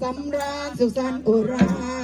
สำราญสุขสันต์โอรา